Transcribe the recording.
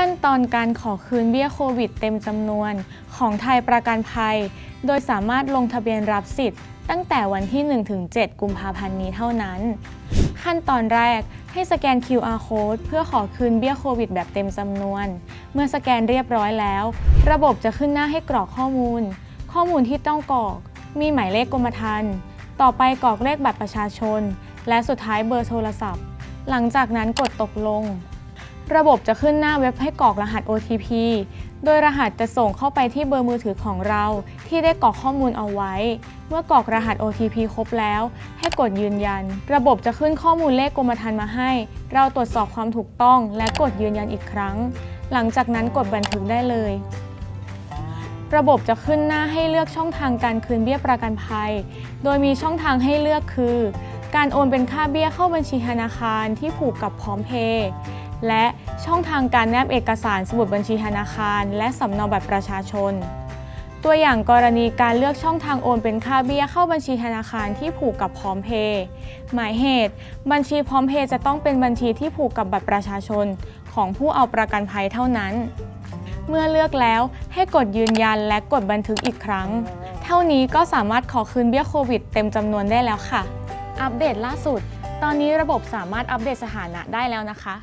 ขั้นตอนการขอคืนเบี้ยโควิดเต็มจำนวน ของไทยประกันภัย โดยสามารถลงทะเบียนรับสิทธิ์ ตั้งแต่วันที่ 1-7 กุมภาพันธ์นี้เท่านั้น ขั้นตอนแรกให้สแกน QR code เพื่อขอคืนเบี้ยโควิดแบบเต็มจำนวน เมื่อสแกนเรียบร้อยแล้ว ระบบจะขึ้นหน้าให้กรอกข้อมูล ข้อมูลที่ต้องกรอก มีหมายเลขกรมธรรม์ต่อไปกรอกเลขบัตรประชาชน และสุดท้ายเบอร์โทรศัพท์ หลังจากนั้นกดตกลง ระบบจะขึ้นหน้าเว็บให้กรอกรหัส OTP โดยรหัสจะส่งเข้าไปที่เบอร์มือถือของเรา ที่ได้กรอกข้อมูลเอาไว้ เมื่อกรอกรหัส OTP ครบแล้ว ให้กดยืนยัน ระบบจะขึ้นข้อมูลเลขกรมธรรม์มาให้ เราตรวจสอบความถูกต้องและกดยืนยันอีกครั้ง หลังจากนั้นกดบันทึกได้เลย ระบบจะขึ้นหน้าให้เลือกช่องทางการคืนเบี้ยประกันภัย โดยมีช่องทางให้เลือกคือ การโอนเป็นค่าเบี้ยเข้าบัญชีธนาคารที่ผูกกับพร้อมเพย์ และช่องทางการแนบเอกสารสมุดบัญชีธนาคาร และสำเนาบัตรประชาชน ตัวอย่างกรณีการเลือกช่องทางโอนเป็นค่าเบี้ยเข้าบัญชีธนาคารที่ผูกกับพร้อมเพย์หมายเหตุ บัญชีพร้อมเพย์จะต้องเป็นบัญชีที่ผูกกับบัตรประชาชน ของผู้เอาประกันภัยเท่านั้น เมื่อเลือกแล้วให้กดยืนยันและกดบันทึกอีกครั้ง เท่านี้ก็สามารถขอคืนเบี้ยโควิด เต็มจำนวนได้แล้วค่ะ อัปเดตล่าสุด ตอนนี้ระบบสามารถอัปเดตสถานะได้แล้วนะคะ